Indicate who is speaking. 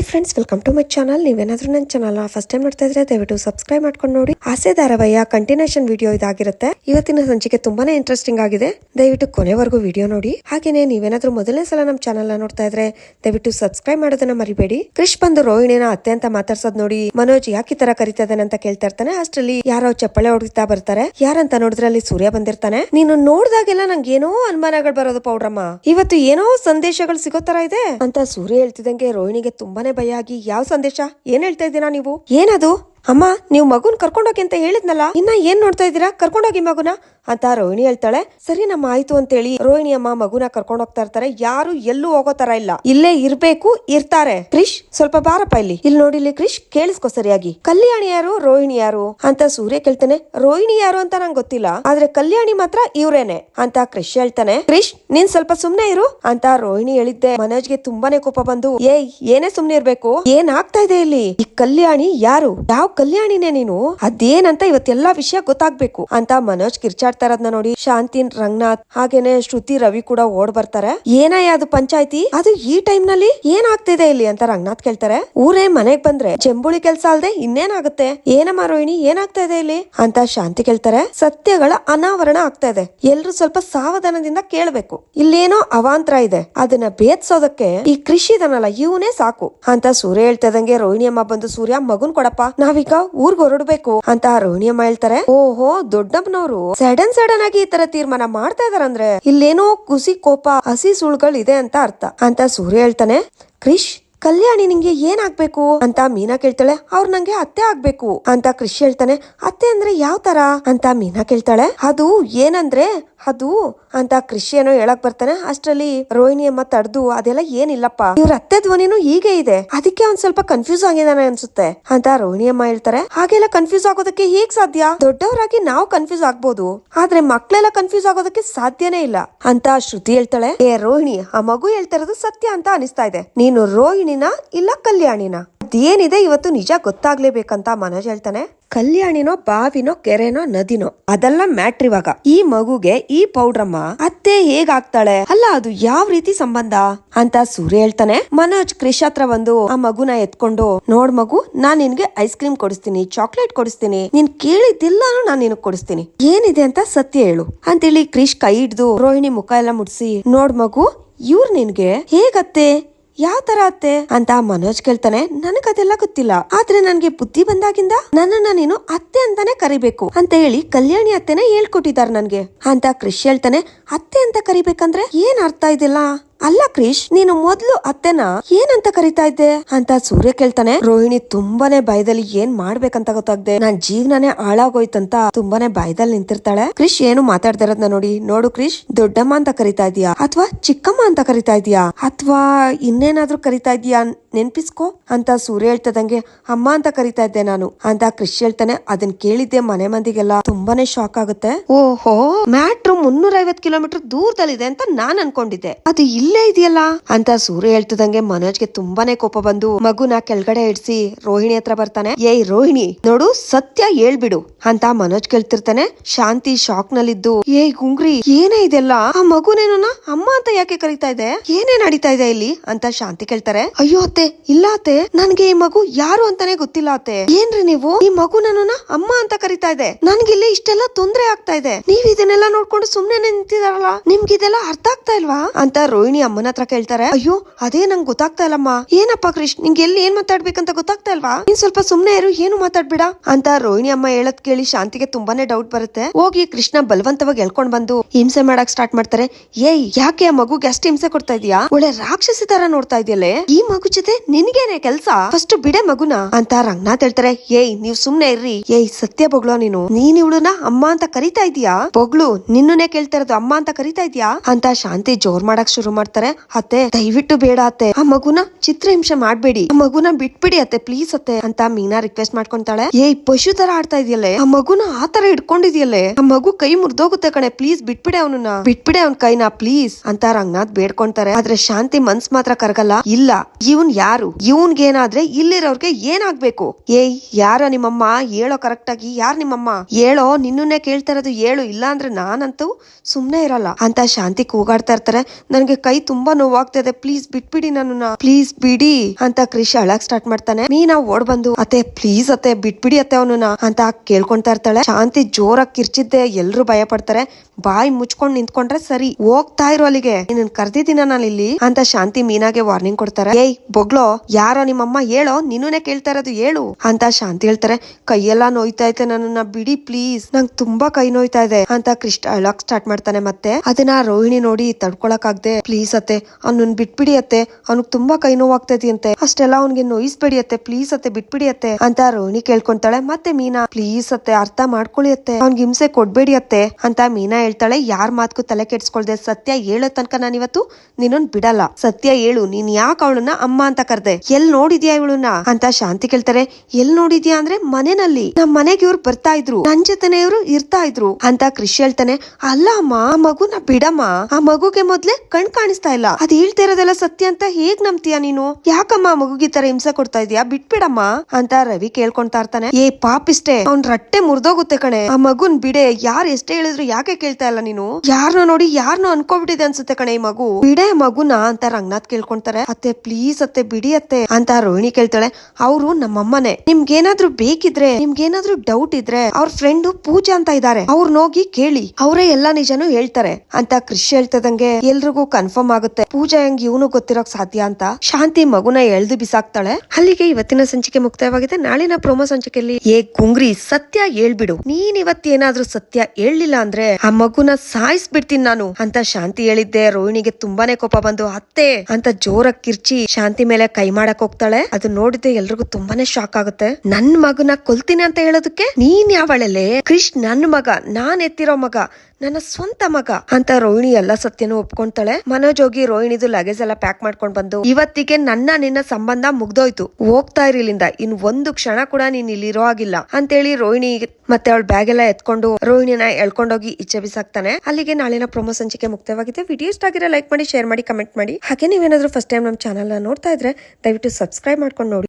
Speaker 1: Hi friends welcome to my channel ನೀವೇನಾದ್ರೂ ನನ್ನ channel first time ನೋಡ್ತಾ ಇದ್ರೆ ದಯವಿಟ್ಟು ಸಬ್ಸ್ಕ್ರೈಬ್ ಮಾಡ್ಕೊಂಡು ನೋಡಿ. ಆಸೆ ಧಾರಾವಾಹಿಯ ಕಂಟಿನ್ಯೂಷನ್ ವಿಡಿಯೋ ಇದಾಗಿರುತ್ತೆ. ಇವತ್ತಿನ ಸಂಚಿಕೆ ತುಂಬಾನೇ ಇಂಟ್ರೆಸ್ಟಿಂಗ್ ಆಗಿದೆ. ದಯವಿಟ್ಟು ಕೊನೆವರೆಗೂ ವಿಡಿಯೋ ನೋಡಿ. ಹಾಗೇನೆ ನೀವೇನಾದ್ರೂ ಮೊದಲನೇ ಸಲ ನಮ್ಮ ಚಾನಲ್ ನೋಡ್ತಾ ಇದ್ರೆ ದಯವಿಟ್ಟು ಸಬ್ಸ್ಕ್ರೈಬ್ ಮಾಡೋದನ್ನ ಮರಿಬೇಡಿ. ಕ್ರಿಶ್ ಬಂದು ರೋಹಿಣಿನ ಅತ್ತೆ ಅಂತ ಮಾತಾಡ್ಸೋದ್ ನೋಡಿ ಮನೋಜ್ ಯಾಕೆ ತರ ಕರಿತಾ ಅಂತ ಕೇಳ್ತಾ ಇರ್ತಾನೆ. ಅಷ್ಟರಲ್ಲಿ ಯಾರೋ ಚಪ್ಪಳೆ ಹೊಡಿತಾ ಬರ್ತಾರೆ. ಯಾರಂತ ನೋಡಿದ್ರೆ ಅಲ್ಲಿ ಸೂರ್ಯ ಬಂದಿರ್ತಾನೆ. ನೀನು ನೋಡ್ದಾಗೆಲ್ಲ ನಂಗೆ ಏನೋ ಅನುಮಾನಗಳು ಬರೋದು ಪೌಡ್ರಮ್ಮ. ಇವತ್ತು ಏನೋ ಸಂದೇಶಗಳು ಸಿಗೋ ತರ ಇದೆ ಅಂತ ಸೂರ್ಯ ಹೇಳ್ತಿದಂಗೆ ರೋಹಿಣಿಗೆ ತುಂಬಾನೇ ಭಯ ಆಗಿ ಯಾವ ಸಂದೇಶ ಏನ್ ಹೇಳ್ತಾ ಇದ್ದೀರಾ ನೀವು? ಏನದು? ಅಮ್ಮ, ನೀವು ಮಗುನ್ ಕರ್ಕೊಂಡೋಗಿ ಅಂತ ಹೇಳಿದ್ನಲ್ಲ? ಇನ್ನ ಏನ್ ನೋಡ್ತಾ ಇದ್ದೀರಾ? ಕರ್ಕೊಂಡೋಗಿ ಮಗುನ? ಅಂತ ರೋಹಿಣಿ ಹೇಳ್ತಾಳೆ. ಸರಿ ನಮ್ಮ ಆಯ್ತು ಅಂತ ಹೇಳಿ ರೋಹಿಣಿ ಅಮ್ಮ ಮಗುನ ಕರ್ಕೊಂಡು ಹೋಗ್ತಾ ಇರ್ತಾರೆ. ಯಾರು ಎಲ್ಲೂ ಹೋಗೋ ತರ ಇಲ್ಲ. ಇಲ್ಲೇ ಇರ್ಬೇಕು, ಇರ್ತಾರೆ. ಕ್ರಿಶ್, ಸ್ವಲ್ಪ ಬಾರಪ್ಪ ಇಲ್ಲಿ. ಇಲ್ಲಿ ನೋಡಿ, ಇಲ್ಲಿ ಕ್ರಿಶ್, ಕೇಳಿಸ್ಕೊ ಸರಿಯಾಗಿ. ಕಲ್ಯಾಣಿ ಯಾರು? ರೋಹಿಣಿ ಯಾರು? ಅಂತ ಸೂರ್ಯ ಕೇಳ್ತಾನೆ. ರೋಹಿಣಿ ಯಾರು ಅಂತ ನಂಗೆ ಗೊತ್ತಿಲ್ಲ. ಆದ್ರೆ ಕಲ್ಯಾಣಿ ಮಾತ್ರ ಇವ್ರೇನೆ ಅಂತ ಕ್ರಿಶ್ ಹೇಳ್ತಾನೆ. ಕ್ರಿಶ್, ನೀನ್ ಸ್ವಲ್ಪ ಸುಮ್ನೆ ಇರು ಅಂತ ರೋಹಿಣಿ ಹೇಳಿದ್ದೆ. ಮನೋಜ್ಗೆ ತುಂಬಾನೇ ಕೋಪ ಬಂದು, ಏಯ್, ಏನೇ ಸುಮ್ನೆ ಇರ್ಬೇಕು? ಏನ್ ಆಗ್ತಾ ಇದೆ ಇಲ್ಲಿ? ಈ ಕಲ್ಯಾಣಿ ಯಾರು? ಯಾವ ಕಲ್ಯಾಣಿನೇ ನೀನು? ಅದೇನಂತ ಇವತ್ತೆಲ್ಲಾ ವಿಷಯ ಗೊತ್ತಾಗ್ಬೇಕು. ಅಂತ ಮನೋಜ್ ಕಿರ್ಚಾಡ್ತಾ ನೋಡಿ ಶಾಂತಿನ್, ರಂಗನಾಥ್, ಹಾಗೇನೆ ಶ್ರುತಿ, ರವಿ ಕೂಡ ಓಡ್ ಬರ್ತಾರೆ. ಏನಾಯ ಅದು ಪಂಚಾಯತಿ? ಅದು ಈ ಟೈಮ್ನಲ್ಲಿ ಏನಾಗ್ತಿದೆ ಇಲ್ಲಿ ಅಂತ ರಂಗನಾಥ್ ಕೇಳ್ತಾರೆ. ಊರೇ ಮನೆಗ್ ಬಂದ್ರೆ ಚೆಂಬುಳಿ ಕೆಲ್ಸ ಅಲ್ದೆ ಇನ್ನೇನಾಗುತ್ತೆ? ಏನಮ್ಮ ರೋಹಿಣಿ, ಏನಾಗ್ತಾ ಇದೆ ಇಲ್ಲಿ? ಅಂತ ಶಾಂತಿ ಕೇಳ್ತಾರೆ. ಸತ್ಯಗಳ ಅನಾವರಣ ಆಗ್ತಾ ಇದೆ. ಎಲ್ರು ಸ್ವಲ್ಪ ಸಾವಧಾನದಿಂದ ಕೇಳ್ಬೇಕು. ಇಲ್ಲೇನೋ ಅವಾಂತರ ಇದೆ. ಅದನ್ನ ಭೇದ್ಸೋದಕ್ಕೆ ಈ ಕೃಷಿ ಇದನ್ನಲ್ಲ ಇವನೇ ಸಾಕು. ಅಂತ ಸೂರ್ಯ ಹೇಳ್ತಾ ಇದ್ದಂಗೆ ರೋಹಿಣಿ ಅಮ್ಮ ಬಂದು, ಸೂರ್ಯ, ಮಗುನ್ ಕೊಡಪ್ಪ. ನಾವೀಗ ಊರ್ಗ್ ಹೊರಡ್ಬೇಕು ಅಂತ ರೋಹಿಣಿಯಮ್ಮ ಹೇಳ್ತಾರೆ. ಓಹೋ, ದೊಡ್ಡಮ್ಮನವರು ಸಡನ್ ಸಡನ್ ಆಗಿ ಈ ತರ ತೀರ್ಮಾನ ಮಾಡ್ತಾ ಇದಾರಂದ್ರೆ ಇಲ್ಲೇನೋ ಕುಸಿ ಕೋಪ, ಹಸಿ ಸುಳ್ಗಳು ಇದೆ ಅಂತ ಅರ್ಥ ಅಂತ ಸೂರ್ಯ ಹೇಳ್ತಾನೆ. ಕ್ರಿಶ್ ಕಲ್ಯಾಣಿ ನಿಂಗೆ ಏನಾಗ್ಬೇಕು ಅಂತ ಮೀನಾ ಕೇಳ್ತಾಳೆ. ಅವ್ರ ನಂಗೆ ಅತ್ತೆ ಆಗ್ಬೇಕು ಅಂತ ಕೃಷಿ ಹೇಳ್ತಾನೆ. ಅತ್ತೆ ಅಂದ್ರೆ ಯಾವ ತರ ಅಂತ ಮೀನಾ ಕೇಳ್ತಾಳೆ. ಅದು ಏನಂದ್ರೆ ಅದು ಅಂತ ಕೃಷಿ ಏನೋ ಹೇಳಕ್ ಬರ್ತಾನೆ. ಅಷ್ಟ್ರಲ್ಲಿ ರೋಹಿಣಿ ಅಮ್ಮ ತಡ್ದು, ಅದೆಲ್ಲ ಏನಿಲ್ಲಪ್ಪ. ಇವ್ರ ಅತ್ತೆ ಧ್ವನಿನೂ ಹೀಗೆ ಇದೆ. ಅದಕ್ಕೆ ಒಂದ್ ಸ್ವಲ್ಪ ಕನ್ಫ್ಯೂಸ್ ಆಗಿದಾನೆ ಅನ್ಸುತ್ತೆ ಅಂತ ರೋಹಿಣಿ ಅಮ್ಮ ಹೇಳ್ತಾರೆ. ಹಾಗೆಲ್ಲ ಕನ್ಫ್ಯೂಸ್ ಆಗೋದಕ್ಕೆ ಹೇಗ್ ಸಾಧ್ಯ? ದೊಡ್ಡವರಾಗಿ ನಾವು ಕನ್ಫ್ಯೂಸ್ ಆಗ್ಬೋದು. ಆದ್ರೆ ಮಕ್ಳೆಲ್ಲ ಕನ್ಫ್ಯೂಸ್ ಆಗೋದಕ್ಕೆ ಸಾಧ್ಯನೇ ಇಲ್ಲ ಅಂತ ಶ್ರುತಿ ಹೇಳ್ತಾಳೆ. ಏ ರೋಹಿಣಿ, ಆ ಮಗು ಹೇಳ್ತಾ ಇರೋದು ಸತ್ಯ ಅಂತ ಅನಿಸ್ತಾ ಇದೆ. ನೀನು ರೋಹಿಣಿನ ಇಲ್ಲ ಕಲ್ಯಾಣಿನ? ಅದೇನಿದೆ ಇವತ್ತು ನಿಜ ಗೊತ್ತಾಗ್ಲೇಬೇಕಂತ ಮನೋಜ್ ಹೇಳ್ತಾನೆ? ಕಲ್ಯಾಣಿನೋ, ಬಾವಿನೋ, ಕೆರೆನೋ, ನದಿನೋ, ಅದೆಲ್ಲ ಮ್ಯಾಟ್ರ್ ಇವಾಗ. ಈ ಮಗುಗೆ ಈ ಪೌಡ್ರಮ್ಮ ಅತ್ತೆ ಹೇಗಾಗ್ತಾಳೆ? ಅಲ್ಲ, ಅದು ಯಾವ ರೀತಿ ಸಂಬಂಧ? ಅಂತ ಸೂರ್ಯ ಹೇಳ್ತಾನೆ. ಮನೋಜ್ ಕ್ರಿಶ್ ಹತ್ರ ಬಂದು ಆ ಮಗುನ ಎತ್ಕೊಂಡು, ನೋಡ್ ಮಗು, ನಾನ್ ನಿನ್ಗೆ ಐಸ್ ಕ್ರೀಮ್ ಕೊಡಿಸ್ತೀನಿ, ಚಾಕ್ಲೇಟ್ ಕೊಡಿಸ್ತೀನಿ, ನೀನ್ ಕೇಳಿದ್ದೆಲ್ಲಾನು ನಾನ್ ನಿನಗ್ ಕೊಡಿಸ್ತೀನಿ. ಏನಿದೆ ಅಂತ ಸತ್ಯ ಹೇಳು. ಅಂತೇಳಿ ಕ್ರಿಶ್ ಕೈ ಹಿಡ್ದು ರೋಹಿಣಿ ಮುಖ ಎಲ್ಲ ಮುಡ್ಸಿ, ನೋಡ್ ಮಗು, ಇವ್ರ್ ನಿನ್ಗೆ ಹೇಗತ್ತೆ? ಯಾವ ತರ ಅತ್ತೆ? ಅಂತ ಮನೋಜ್ ಕೇಳ್ತಾನೆ. ನನಗ್ ಅದೆಲ್ಲ ಗೊತ್ತಿಲ್ಲ. ಆದ್ರೆ ನನ್ಗೆ ಬುದ್ಧಿ ಬಂದಾಗಿಂದ ನನ್ನನ್ನ ನೀನು ಅತ್ತೆ ಅಂತಾನೆ ಕರಿಬೇಕು ಅಂತ ಹೇಳಿ ಕಲ್ಯಾಣಿ ಅತ್ತೆನೆ ಹೇಳ್ಕೊಟ್ಟಿದ್ದಾರೆ ನನ್ಗೆ. ಅಂತ ಕೃಷಿ ಹೇಳ್ತಾನೆ, ಅತ್ತೆ ಅಂತ ಕರಿಬೇಕಂದ್ರೆ ಏನ್ ಅರ್ಥ ಇದಿಲ್ಲ? ಅಲ್ಲ ಕ್ರಿಶ್ ನೀನು ಮೊದ್ಲು ಅತ್ತೆನ ಏನಂತ ಕರಿತಾ ಇದ್ದೆ? ಅಂತ ಸೂರ್ಯ ಕೇಳ್ತಾನೆ. ರೋಹಿಣಿ ತುಂಬಾನೇ ಭಯದಲ್ಲಿ ಏನ್ ಮಾಡ್ಬೇಕಂತ ಗೊತ್ತಾಗ್ದೆ. ನಾನ್ ಜೀವನನೇ ಹಾಳಾಗೋಯ್ತಂತ ತುಂಬಾನೇ ಭಯದಲ್ಲಿ ನಿಂತಿರ್ತಾಳೆ. ಕ್ರಿಶ್ ಏನು ಮಾತಾಡ್ದಿರೋದ್ನ ನೋಡಿ. ನೋಡು ಕ್ರಿಶ್ ದೊಡ್ಡಮ್ಮ ಅಂತ ಕರಿತಾ ಇದೀಯಾ? ಅಥವಾ ಚಿಕ್ಕಮ್ಮ ಅಂತ ಕರಿತಾ ಇದೀಯಾ? ಅಥವಾ ಇನ್ನೇನಾದ್ರೂ ಕರಿತಾ ಇದೀಯಾ? ನೆನ್ಪಿಸ್ಕೋ? ಅಂತ ಸೂರ್ಯ ಹೇಳ್ತದಂಗೆ ಅಮ್ಮ ಅಂತ ಕರಿತಾ ಇದ್ದೆ ನಾನು. ಅಂತ ಕ್ರಿಶ್ ಹೇಳ್ತಾನೆ. ಅದನ್ ಕೇಳಿದ್ದೆ ಮನೆ ಮಂದಿಗೆಲ್ಲ. ತುಂಬಾನೇ ಶಾಕ್ ಆಗುತ್ತೆ. ಓಹೋ! ಮ್ಯಾಟ್ರು ಮುನ್ನೂರ ಐವತ್ ಕಿಲೋಮೀಟರ್ ದೂರದಲ್ಲಿದೆ ಅಂತ ನಾನ್ ಅನ್ಕೊಂಡಿದ್ದೆ. ಅದು ಇಲ್ಲೇ ಇದೆಯಲ್ಲ? ಅಂತ ಸೂರ್ಯ ಹೇಳ್ತದಂಗೆ ಮನೋಜ್ಗೆ ತುಂಬಾನೇ ಕೋಪ ಬಂದು ಮಗುನ ಕೆಳಗಡೆ ಇಡ್ಸಿ ರೋಹಿಣಿ ಹತ್ರ ಬರ್ತಾನೆ. ಏಯ್ ರೋಹಿಣಿ ನೋಡು ಸತ್ಯ ಹೇಳ್ಬಿಡು. ಅಂತ ಮನೋಜ್ ಕೇಳ್ತಿರ್ತಾನೆ. ಶಾಂತಿ ಶಾಕ್ ನಲ್ಲಿದ್ದು ಏಯ್ ಗುಂಗ್ರಿ ಏನೇ ಇದೆಲ್ಲ? ಆ ಮಗುನೇನ ಅಮ್ಮ ಅಂತ ಯಾಕೆ ಕರಿತಾ ಇದೆ? ಏನೇ ನಡೀತಾ ಇದೆ ಇಲ್ಲಿ? ಅಂತ ಶಾಂತಿ ಕೇಳ್ತಾರೆ. ಅಯ್ಯೋ ಅತ್ತೆ ಅತ್ತೆ ನನ್ಗೆ ಈ ಮಗು ಯಾರು ಅಂತಾನೆ ಗೊತ್ತಿಲ್ಲ ಅತ್ತೆ. ಏನ್ರಿ ನೀವು? ಈ ಮಗು ನನ್ನ ಅಮ್ಮ ಅಂತ ಕರಿತಾ ಇದೆ. ನನ್ಗೆ ಇಲ್ಲಿ ಇಷ್ಟೆಲ್ಲ ತೊಂದ್ರೆ ಆಗ್ತಾ ಇದೆ. ನೀವ್ ಇದನ್ನೆಲ್ಲ ನೋಡ್ಕೊಂಡು ಸುಮ್ನೆ ನಿಂತಿದಾರಲ್ಲ? ನಿಮ್ಗೆ ಇದೆಲ್ಲ ಅರ್ಥ ಆಗ್ತಾ ಇಲ್ವಾ? ಅಂತ ರೋಹಿಣಿ ಅಮ್ಮನ ಹತ್ರ ಕೇಳ್ತಾರೆ. ಅಯ್ಯೋ, ಅದೇ ನಂಗೆ ಗೊತ್ತಾಗ್ತಾ ಇಲ್ಲಮ್ಮ. ಏನಪ್ಪ ಕೃಷ್ಣ ನಿಂಗೆ ಎಲ್ಲಿ ಏನ್ ಮಾತಾಡ್ಬೇಕಂತ ಗೊತ್ತಾಗ್ತಾ ಇಲ್ವಾ? ನೀನ್ ಸ್ವಲ್ಪ ಸುಮ್ನೆ ಇರು, ಏನು ಮಾತಾಡ್ಬೇಡ? ಅಂತ ರೋಹಿಣಿ ಅಮ್ಮ ಹೇಳದ್ ಕೇಳಿ ಶಾಂತಿಗೆ ತುಂಬಾನೇ ಡೌಟ್ ಬರುತ್ತೆ. ಹೋಗಿ ಕೃಷ್ಣ ಬಲವಂತವಾಗಿ ಎಳ್ಕೊಂಡ್ ಬಂದು ಹಿಂಸೆ ಮಾಡಕ್ ಸ್ಟಾರ್ಟ್ ಮಾಡ್ತಾರೆ. ಏಯ್, ಯಾಕೆ ಆ ಮಗುಗೆ ಅಷ್ಟು ಹಿಂಸೆ ಕೊಡ್ತಾ ಇದೀಯಾ? ಒಳ್ಳೆ ರಾಕ್ಷಸಿ ತರ ನೋಡ್ತಾ ಇದೆಯಲ್ಲೇ? ಈ ಮಗು ಜೊತೆ ನಿನ್ಗೇನೆ ಕೆಲ್ಸ? ಫಸ್ಟ್ ಬಿಡೆ ಮಗುನ. ಅಂತ ರಂಗನಾಥ್ ಹೇಳ್ತಾರೆ, ಏಯ್, ನೀವ್ ಸುಮ್ನೆ ಇರ್ರಿ. ಏಯ್, ಸತ್ಯ ಬೊಗ್ಳೋ ನೀನು. ನೀನ್ ಇವಳನ್ನ ಅಮ್ಮ ಅಂತ ಕರಿತಾ ಇದೀಯಾ ಬೊಗ್ಳು ನಿನ್ನೇ ಕೇಳ್ತಾ ಇರೋದು ಅಮ್ಮ ಅಂತ ಕರಿತಾ ಇದೀಯಾ ಅಂತ ಶಾಂತಿ ಜೋರ್ ಮಾಡಕ್ ಶುರು ಮಾಡ್ತಾರೆ. ಅತ್ತೆ, ದಯವಿಟ್ಟು ಬೇಡ ಅತ್ತೆ. ಆ ಮಗುನ ಚಿತ್ರಹಿಂಸೆ ಮಾಡ್ಬೇಡಿ. ಆ ಮಗುನ ಬಿಟ್ಬಿಡಿ ಅತ್ತೆ ಪ್ಲೀಸ್ ಅತ್ತೆ. ಅಂತ ಮೀನಾ ರಿಕ್ವೆಸ್ಟ್ ಮಾಡ್ಕೊಂತಾಳೆ. ಏಯ್, ಪಶು ತರ ಆಡ್ತಾ ಇದೆಯಲ್ಲೇ? ಆ ಮಗುನ ಆ ತರ ಇಟ್ಕೊಂಡಿದ್ಯಲ್ಲೇ ಆ ಮಗು ಕೈ ಮುರಿದೋಗುತ್ತೆ ಕಣೆ ಪ್ಲೀಸ್ ಬಿಟ್ಬಿಡೆ ಅವನನ್ನ. ಬಿಟ್ಬಿಡೆ ಅವನ್ ಕೈನ ಪ್ಲೀಸ್ ಅಂತ ರಂಗನಾಥ್ ಬೇಡ್ಕೊಂತಾರೆ. ಆದ್ರೆ ಶಾಂತಿ ಮನ್ಸ್ ಮಾತ್ರ ಕರಗಲ್ಲ. ಇಲ್ಲ, ಇವನ್ ಯಾರು? ಇವನ್ಗೇನಾದ್ರೆ ಇಲ್ಲಿರೋರ್ಗೆ ಏನಾಗ್ಬೇಕು? ಏಯ್, ಯಾರ ನಿಮ್ಮಮ್ಮ? ಹೇಳೋ ಕರೆಕ್ಟ್ ಆಗಿ ಯಾರ್ ನಿಮ್ಮಮ್ಮ? ಹೇಳೋ ನಿನ್ನೇ ಕೇಳ್ತಾ ಇರೋದು ಹೇಳು. ಇಲ್ಲ ಅಂದ್ರೆ ನಾನಂತೂ ಸುಮ್ನೆ ಇರಲ್ಲ. ಅಂತ ಶಾಂತಿ ಕೂಗಾಡ್ತಾ ಇರ್ತಾರೆ. ನನ್ಗೆ ಕೈ ತುಂಬಾ ನೋವಾಗ್ತಿದೆ. ಪ್ಲೀಸ್ ಬಿಟ್ಬಿಡಿ ನನ್ನ ಪ್ಲೀಸ್ ಬಿಡಿ ಅಂತ ಕೃಷಿ ಅಳಕ್ ಸ್ಟಾರ್ಟ್ ಮಾಡ್ತಾನೆ. ಮೀನಾ ಓಡ್ ಬಂದು, ಅತ್ತೆ, ಪ್ಲೀಸ್ ಅತ್ತೆ, ಬಿಟ್ಬಿಡಿ ಅತ್ತೆ ಅವನನ್ನ. ಅಂತ ಕೇಳ್ಕೊಂತಾ ಇರ್ತಾಳೆ. ಶಾಂತಿ ಜೋರಾಗಿ ಕಿರ್ಚಿದ್ದೆ. ಎಲ್ರು ಭಯ ಪಡ್ತಾರೆ. ಬಾಯಿ ಮುಚ್ಕೊಂಡ್ ನಿಂತ್ಕೊಂಡ್ರೆ ಸರಿ. ಹೋಗ್ತಾ ಇರೋ ಅಲ್ಲಿಗೆ. ನಿನ್ನ ಕರ್ದಿದ್ದೀನ ನಾನು ಇಲ್ಲಿ ಅಂತ ಶಾಂತಿ ಮೀನಾಗೆ ವಾರ್ನಿಂಗ್ ಕೊಡ್ತಾರೆ. ಏಯ್ ಬೊಗ್ಲೋ ಯಾರೋ ನಿಮ್ಮಮ್ಮ ಹೇಳೋ? ನಿನ್ನೇ ಕೇಳ್ತಾ ಇರೋದು ಹೇಳು ಅಂತ ಶಾಂತಿ ಹೇಳ್ತಾರೆ. ಕೈಯೆಲ್ಲ ನೋಯ್ತಾ ಐತೆ ನನ್ನನ್ನ. ಬಿಡಿ ಪ್ಲೀಸ್. ನಂಗೆ ತುಂಬಾ ಕೈ ನೋಯ್ತಾ ಇದೆ ಅಂತ ಕೃಷ್ಣ ಅಳಕ್ ಸ್ಟಾರ್ಟ್ ಮಾಡ್ತಾನೆ ಮತ್ತೆ. ಅದನ್ನ ರೋಹಿಣಿ ನೋಡಿ ತಡ್ಕೊಳಕ್ ಆಗದೆ ಪ್ಲೀಸ್ ಅತ್ತೆ ಅವ್ನನ್ ಬಿಟ್ಬಿಡಿ ಅತ್ತೆ. ಅವ್ನಿಗೆ ತುಂಬಾ ಕೈ ನೋವಾಗ್ತೈತಿ ಅಂತೆ. ಅಷ್ಟೆಲ್ಲ ಅವ್ನಿಗೆ ನೋಯಿಸ್ಬೇಡಿ ಅತ್ತೆ. ಪ್ಲೀಸ್ ಅತ್ತೆ, ಬಿಟ್ಬಿಡಿ ಅತ್ತೆ. ಅಂತ ರೋಹಿಣಿ ಕೇಳ್ಕೊಂತಾಳೆ. ಮತ್ತೆ ಮೀನಾ, ಪ್ಲೀಸ್ ಅತ್ತೆ, ಅರ್ಥ ಮಾಡ್ಕೊಳ್ಳಿ ಅತ್ತೆ. ಅವ್ನಿಗೆ ಹಿಂಸೆ ಕೊಡ್ಬೇಡಿ ಅತ್ತೆ. ಅಂತ ಮೀನಾ ಹೇಳ್ತಾಳೆ. ಯಾರ್ ಮಾತ್ಕು ತಲೆ ಕೆಡ್ಸ್ಕೊಳ್ದೆ. ಸತ್ಯ ಹೇಳೋ ತನಕ ನಾನು ಇವತ್ತು ನಿನ್ನನ್ ಬಿಡಲ್ಲ. ಸತ್ಯ ಹೇಳು, ನೀನ್ ಯಾಕೆ ಅವಳನ್ನ ಅಮ್ಮ ಅಂತ ಕರ್ದೆ. ಎಲ್ ನೋಡಿದ್ಯಾ ಇವಳನ್ನ? ಅಂತ ಶಾಂತಿ ಕೇಳ್ತಾರೆ. ಎಲ್ ನೋಡಿದ್ಯಾ ಅಂದ್ರೆ ಮನೆನಲ್ಲಿ. ನಮ್ ಮನೆಗೆ ಇವ್ರು ಬರ್ತಾ ಇದ್ರು. ನನ್ ಜೊತೆನೆ ಇವ್ರು ಇರ್ತಾ ಇದ್ರು. ಅಂತ ಕೃಷಿ ಹೇಳ್ತಾನೆ. ಅಲ್ಲ ಅಮ್ಮ, ಆ ಮಗುನ ಬಿಡಮ್ಮ. ಆ ಮಗುಗೆ ಮೊದ್ಲೇ ಕಣ್ ಕಾಣಿಸ್ತಾ ಇಲ್ಲ. ಅದ್ ಹೇಳ್ತಾ ಇರೋದೆಲ್ಲ ಸತ್ಯ ಅಂತ ಹೇಗ್ ನಂಬ್ತೀಯ ನೀನು? ಯಾಕಮ್ಮ ಆ ಮಗುಗೆ ತರ ಹಿಂಸೆ ಕೊಡ್ತಾ ಇದೀಯಾ? ಬಿಟ್ಬಿಡಮ್ಮ. ಅಂತ ರವಿ ಕೇಳ್ಕೊಂತಾ ಇರ್ತಾನೆ. ಏ ಪಾಪಿಷ್ಟೇ ಅವ್ನ್ ರಟ್ಟೆ ಮುರ್ದೋಗುತ್ತೆ ಕಣೆ. ಆ ಮಗುನ್ ಬಿಡೆ. ಯಾರ್ ಎಷ್ಟೇ ಹೇಳಿದ್ರು ಯಾಕೆ ಕೇಳ್ತಾ ಇಲ್ಲ ನೀನು? ಯಾರನ್ನ ನೋಡಿ ಯಾರನ್ನೋ ಅನ್ಕೋಬಿಟ್ಟಿದೆ ಅನ್ಸುತ್ತೆ ಕಣೆ ಈ ಮಗು. ಬಿಡೆ ಮಗುನ? ಅಂತ ರಂಗನಾಥ್ ಕೇಳ್ಕೊಂತಾರೆ. ಅತ್ತೆ, ಪ್ಲೀಸ್ ಅತ್ತೆ ಬಿಡಿ ಅತ್ತೆ ಅಂತ ರೋಹಿಣಿ ಕೇಳ್ತಾಳೆ. ಅವರು ನಮ್ಮಮ್ಮನೆ. ನಿಮ್ಗೇನಾದ್ರೂ ಬೇಕಿದ್ರೆ, ನಿಮ್ಗೇನಾದ್ರೂ ಡೌಟ್ ಇದ್ರೆ ಅವ್ರ ಫ್ರೆಂಡ್ ಪೂಜಾ ಅಂತ ಅವ್ರನ್ನ ಹೋಗಿ ಕೇಳಿ. ಅವರೇ ಎಲ್ಲಾ ನಿಜಾನು ಹೇಳ್ತಾರೆ. ಅಂತ ಕೃಷಿ ಹೇಳ್ತದಂಗೆ ಎಲ್ರಿಗೂ ಕನ್ಫರ್ಮ್ ಆಗುತ್ತೆ. ಪೂಜಾ ಹೆಂಗ್ ಇವನು ಗೊತ್ತಿರೋಕ್ ಸಾಧ್ಯ ಅಂತ ಶಾಂತಿ ಮಗುನ ಎಳ್ದು ಬಿಸಾಕ್ತಾಳೆ. ಅಲ್ಲಿಗೆ ಇವತ್ತಿನ ಸಂಚಿಕೆ ಮುಕ್ತಾಯವಾಗಿದೆ. ನಾಳಿನ ಪ್ರೋಮೋ ಸಂಚಿಕೆಯಲ್ಲಿ ಏ ಗುಂಗ್ರಿ ಸತ್ಯ ಹೇಳ್ಬಿಡು. ನೀನ್ ಇವತ್ತೇನಾದ್ರೂ ಸತ್ಯ ಹೇಳ್ಲಿಲ್ಲ ಅಂದ್ರೆ ಆ ಮಗುನ ಸಾಯಿಸ್ಬಿಡ್ತೀನಿ ನಾನು ಅಂತ ಶಾಂತಿ ಹೇಳಿದ್ದೆ. ರೋಹಿಣಿಗೆ ತುಂಬಾನೇ ಕೋಪ ಬಂದು, ಅತ್ತೆ ಅಂತ ಜೋರ ಕಿರ್ಚಿ ಶಾಂತಿ ಮೇಲೆ ಕೈ ಮಾಡಕ್ ಹೋಗ್ತಾಳೆ. ಅದು ನೋಡಿದ್ರೆ ಎಲ್ರಿಗೂ ತುಂಬಾನೇ ಶಾಕ್ ಆಗುತ್ತೆ. ನನ್ ಮಗನ ಕೊಲ್ತೀನಿ ಅಂತ ಹೇಳೋದಕ್ಕೆ ನೀನ್ ಯಾವಳೆಲೆ ಕ್ರಿಶ್ ನನ್ ಮಗ, ನಾನ್ ಎತ್ತಿರೋ ಮಗ, ನನ್ನ ಸ್ವಂತ ಮಗ ಅಂತ ರೋಹಿಣಿ ಎಲ್ಲ ಸತ್ಯನೂ ಒಪ್ಕೊಂತಾಳೆ ಮನೋಜ್ ಹೋಗಿ ರೋಹಿಣಿದು ಲಗೇಜ್ ಎಲ್ಲ ಪ್ಯಾಕ್ ಮಾಡ್ಕೊಂಡ್ ಬಂದು, ಇವತ್ತಿಗೆ ನನ್ನ ನಿನ್ನ ಸಂಬಂಧ ಮುಗ್ದೋಯ್ತು. ಹೋಗ್ತಾ ಇರಲಿಂದ ಇನ್ ಒಂದು ಕ್ಷಣ ಕೂಡ ನೀನ್ ಇಲ್ಲಿ ಇರೋ ಆಗಿಲ್ಲ ಅಂತೇಳಿ ರೋಹಿಣಿ ಮತ್ತೆ ಅವಳ ಬ್ಯಾಗ್ ಎಲ್ಲ ಎತ್ಕೊಂಡು ರೋಹಿಣಿನ ಎಳ್ಕೊಂಡೋಗಿ ಇಚ್ಛೆ ಬಿಸಾಕ್ತಾನೆ. ಅಲ್ಲಿಗೆ ನಾಳಿನ ಪ್ರೊಮೋ ಸಂಚಿಕೆ ಮುಕ್ತವಾಗಿದೆ. ವಿಡಿಯೋ ಇಷ್ಟ ಆಗಿರೋ ಲೈಕ್ ಮಾಡಿ ಶೇರ್ ಮಾಡಿ ಕಮೆಂಟ್ ಮಾಡಿ. ಹಾಗೆ ನೀವೇನಾದ್ರೂ ಫಸ್ಟ್ ಟೈಮ್ ನಮ್ಮ ಚಾನಲ್ ನೋಡ್ತಾ ದಯವಿಟ್ಟು ಸಬ್ಸ್ಕ್ರೈಬ್ ಮಾಡ್ಕೊಂಡು ನೋಡಿ.